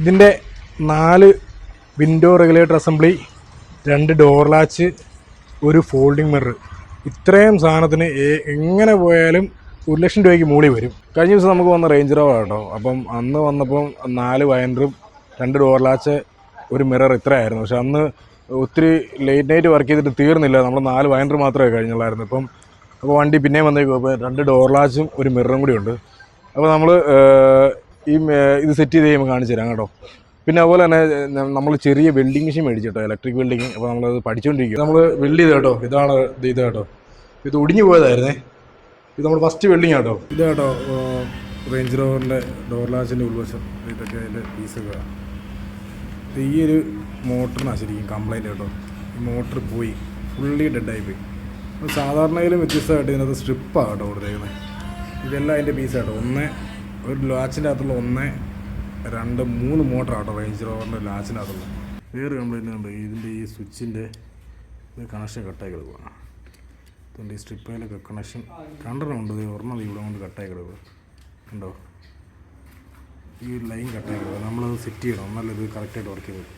ഇതിന്റെ നാല് window regulator assembly രണ്ട് ഡോർ ലാച്ച് ഒരു ഫോൾഡിംഗ് മിറർ ഇത്രയും സാധനത്തിന് എങ്ങനെ പോയാലും ഒരു ലക്ഷം രൂപയ്ക്ക് മൂളി വരും. കഴിഞ്ഞ ദിവസം നമുക്ക് വന്ന റേഞ്ച് റോവർ കേട്ടോ അപ്പം അന്ന് വന്നപ്പം നാല് വയൻഡറും രണ്ട് ഡോർ ലാച്ച് ഒരു മിറർ ഇത്രയായിരുന്നു. പക്ഷെ അന്ന് ഒത്തിരി ലേറ്റ് നൈറ്റ് വർക്ക് ചെയ്തിട്ട് തീർന്നില്ല. നമ്മൾ നാല് വയൻഡർ മാത്രമേ കഴിഞ്ഞുള്ളായിരുന്നു. ഇപ്പം അപ്പോൾ വണ്ടി പിന്നെയും വന്നേക്കും. അപ്പോൾ രണ്ട് ഡോർ ലാച്ചും ഒരു മിററും കൂടി ഉണ്ട്. അപ്പോൾ നമ്മൾ ഈ ഇത് സെറ്റ് ചെയ്ത് കഴിയുമ്പോൾ കാണിച്ചു തരാം കേട്ടോ. പിന്നെ അതുപോലെ തന്നെ നമ്മൾ ചെറിയ വെൽഡിങ് മെഷീൻ മേടിച്ചു കേട്ടോ ഇലക്ട്രിക് വെൽഡിങ് അപ്പോൾ നമ്മളത് പഠിച്ചുകൊണ്ടിരിക്കും നമ്മൾ വെൽഡ് ചെയ്ത് കേട്ടോ ഇതാണ് ഇത് കേട്ടോ. ഇത് ഒടിഞ്ഞു പോയതായിരുന്നേ. ഇത് നമ്മൾ ഫസ്റ്റ് വെൽഡിങ് കേട്ടോ. ഇത് കേട്ടോ റേഞ്ച് റോവറിന്റെ ഡോർ ലാച്ചിന്റെ ഉൾവശം. ഇതൊക്കെ അതിന്റെ പീസൊക്കെ ഇത് ഈ ഒരു മോട്ടറിനാണ് ശരിക്കും കംപ്ലൈന്റ് കേട്ടോ. ഈ മോട്ടർ പോയി ഫുള്ളി ഡെഡായി പോയി. അപ്പോൾ സാധാരണയിലും വ്യത്യസ്തമായിട്ട് ഇതിനകത്ത് സ്ട്രിപ്പാണ് കേട്ടോ കൊടുത്തേക്കുന്നത് ഇതെല്ലാം അതിന്റെ പീസ് കേട്ടോ. ഒന്ന് ഒരു ലാച്ചിന്റെ അകത്തുള്ള ഒന്ന് രണ്ട് മൂന്ന് മോട്ടർ ആട്ടോ റേഞ്ച് റോവറിന്റെ ലാച്ചിന്റെ അകത്തുള്ള വേറെ കംപ്ലൈന്റ് ഉണ്ട് ഇതിന്റെ ഈ സ്വിച്ചിന്റെ കണക്ഷൻ കട്ടായി കിടക്കുക ഇതിന്റെ ഈ സ്ട്രിപ്പയിലൊക്കെ കണക്ഷൻ കണ്ടെണ്ണമുണ്ട് ഒരെണ്ണം ഇവിടെ കൊണ്ട് കട്ടായി കിടക്കുക കണ്ടോ? ഈ ലൈൻ കട്ടായി കിടക്കുക നമ്മളത് സെറ്റ് ചെയ്യണം. എന്നാലും ഇത് കറക്റ്റായിട്ട് വർക്ക് ചെയ്യും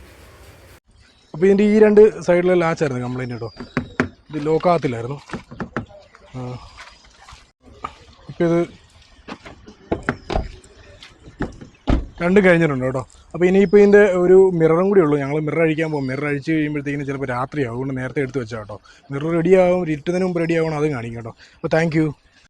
അപ്പോൾ ഇതിന്റെ ഈ രണ്ട് സൈഡിലെ ലാച്ചായിരുന്നു കംപ്ലൈന്റ് കേട്ടോ. ഇത് ലോക്കാകത്തില്ലായിരുന്നു ഇപ്പോൾ ഇത് രണ്ടും കഴിഞ്ഞിട്ടുണ്ട് കേട്ടോ. അപ്പോൾ ഇനിയിപ്പോൾ ഇതിന്റെ ഒരു മിററും കൂടി ഉള്ളൂ. ഞങ്ങൾ മിറർ അഴിക്കാൻ പോകും. മിറർ അഴിച്ച് കഴിയുമ്പോഴത്തേക്കിന് ചിലപ്പോൾ രാത്രിയാവും. അതുകൊണ്ട് നേരത്തെ എടുത്ത് വെച്ചാൽ കേട്ടോ. മിറർ റെഡിയാവും ഇരുട്ടുന്നതിന് മുമ്പ് റെഡി ആവണം. അതും കാണിക്കും കേട്ടോ. അപ്പോൾ താങ്ക്